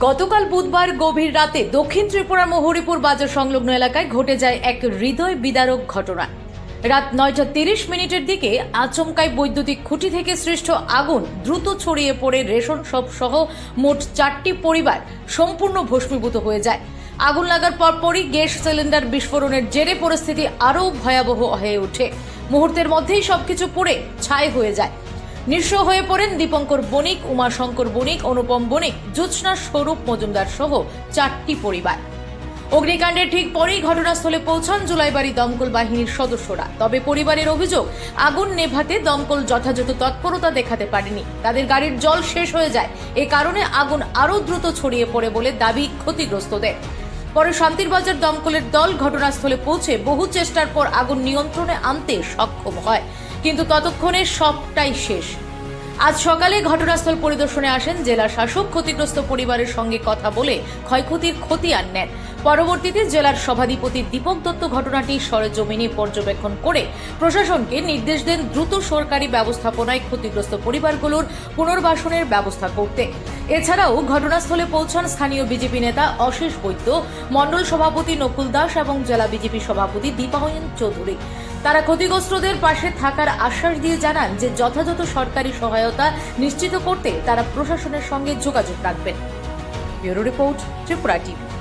গতকাল বুধবার গভীর রাতে দক্ষিণ ত্রিপুরার মহরিপুর বাজার সংলগ্ন এলাকায় ঘটে যায় এক হৃদয় বিদারক ঘটনা। রাত নয়টা তিরিশ মিনিটের দিকে আচমকায় বৈদ্যুতিক খুঁটি থেকে সৃষ্ট আগুন দ্রুত ছড়িয়ে পড়ে রেশন সব সহ মোট চারটি পরিবার সম্পূর্ণ ভস্মীভূত হয়ে যায়। আগুন লাগার পরপরই গ্যাস সিলিন্ডার বিস্ফোরণের জেরে পরিস্থিতি আরও ভয়াবহ হয়ে ওঠে। মুহূর্তের মধ্যেই সবকিছু পুড়ে ছাই হয়ে যায়। নিঃস্ব হয়ে পড়েন দীপঙ্কর বণিক, উমাশঙ্কর বণিক, অনুপম বণিক, জ্যোৎস্না স্বরূপ মজুমদার সহ চারটি পরিবার। অগ্নিকাণ্ডের ঠিক পরেই ঘটনাস্থলে পৌঁছান জুলাইবাড়ি দমকল বাহিনীর সদস্যরা। তবে পরিবারের অভিযোগ, আগুন নেভাতে দমকল যথাযথ তৎপরতা দেখাতে পারেনি। তাদের গাড়ির জল শেষ হয়ে যায়। এ কারণে আগুন আরও দ্রুত ছড়িয়ে পড়ে বলে দাবি ক্ষতিগ্রস্তদের। পরে শান্তির বাজার দমকলের দল ঘটনাস্থলে পৌঁছে বহু চেষ্টার পর আগুন নিয়ন্ত্রণে আনতে সক্ষম হয়। কিন্তু ততক্ষণে সবটাই শেষ। আজ সকালে ঘটনাস্থল পরিদর্শনে আসেন জেলা শাসক, ক্ষতিগ্রস্ত পরিবারের সঙ্গে কথা বলে ক্ষয়ক্ষতির খতিয়ান নেন পরবর্তীতে জেলার সভাধিপতি দীপক দত্ত ঘটনাটি সরেজমিনে পর্যবেক্ষণ করে প্রশাসনকে নির্দেশ দেন দ্রুত সরকারি ব্যবস্থাপনায় ক্ষতিগ্রস্ত পরিবারগুলোর পুনর্বাসনের ব্যবস্থা করতে। এছাড়াও ঘটনাস্থলে পৌঁছান স্থানীয় বিজেপি নেতা অশেষ বৈদ্য, মণ্ডল সভাপতি নকুল দাস এবং জেলা বিজেপি সভাপতি দীপায়ন চৌধুরী। তারা ক্ষতিগ্রস্তদের পাশে থাকার আশ্বাস দিয়ে জানান যে যথাযথ সরকারি সহায়তা নিশ্চিত করতে তারা প্রশাসনের সঙ্গে যোগাযোগ রাখবেন। Bureau report Tripura TV.